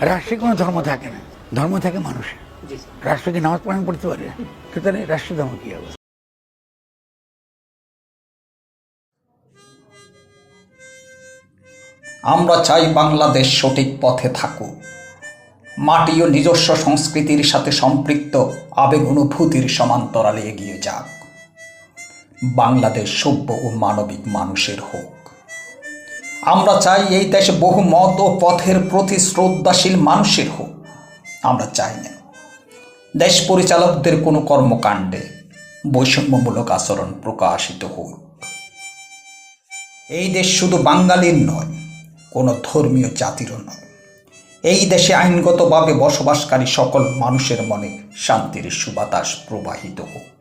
রাষ্ট্রে কোনো ধর্ম থাকে না। ধর্ম থাকে মানুষের। রাষ্ট্র কি নামাজ পালন করতে পারে। সুতরাং রাষ্ট্র ধর্ম কি হবে? আমরা চাই বাংলাদেশ সঠিক পথে থাকুক। মাটি ও নিজস্ব সংস্কৃতির সাথে সম্পৃক্ত আবেগ অনুভূতির সমান্তরালে এগিয়ে যাক। বাংলাদেশ সভ্য ও মানবিক মানুষের হোক। আমরা চাই এই দেশে বহু মত ও পথের প্রতি শ্রদ্ধাশীল মানুষের হোক। আমরা চাই না। দেশ পরিচালকদের কোনো কর্মকাণ্ডে বৈষম্যমূলক আচরণ প্রকাশিত হোক। এই দেশ শুধু বাঙালির নয়, কোনো ধর্মীয় জাতিরও নয়। এই দেশে আইনগতভাবে বসবাসকারী সকল মানুষের মনে শান্তির সুবাতাস প্রবাহিত হোক।